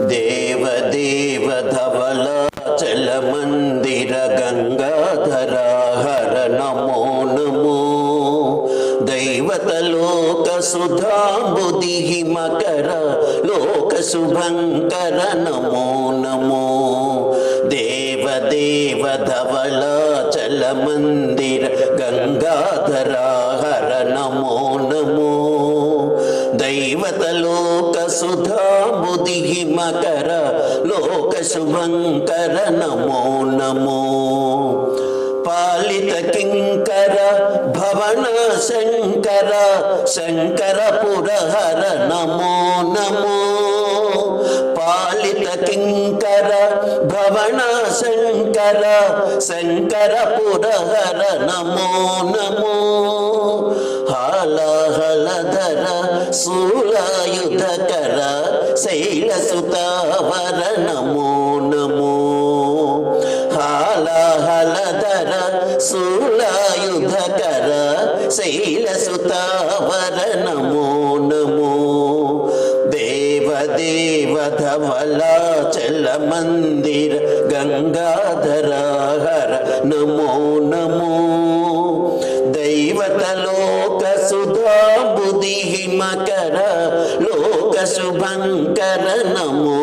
దేవదేవ ధవలాచల మందిర గంగాధర హర నమో నమో. దైవతలోక సుధాంబుది మకర లోక శుభంకర నమో నమో. దేవదేవ ధవలాచల మందిర గంగాధర హర నమో నమో. దైవతలోక సుధాబుధి మకర లోక శుభంకర నమో నమో. పాలిత కింకర భవన శంకర శంకర పురహర నమో నమో. పాలిత కింకర భవన శంకర శంకర పురహర నమో నమో. హాలహలధర శూలాయుధకర శైలసుతావర నమో నమో. హాలహలధర శూలాయుధకర శైలసుతావర నమో. నమో దేవదేవ ధవలాచల మందిర గంగాధర హర నమో నమో. దైవతలోక సుధా బుద్ధి మకర లోక శుభంకర నమో నమో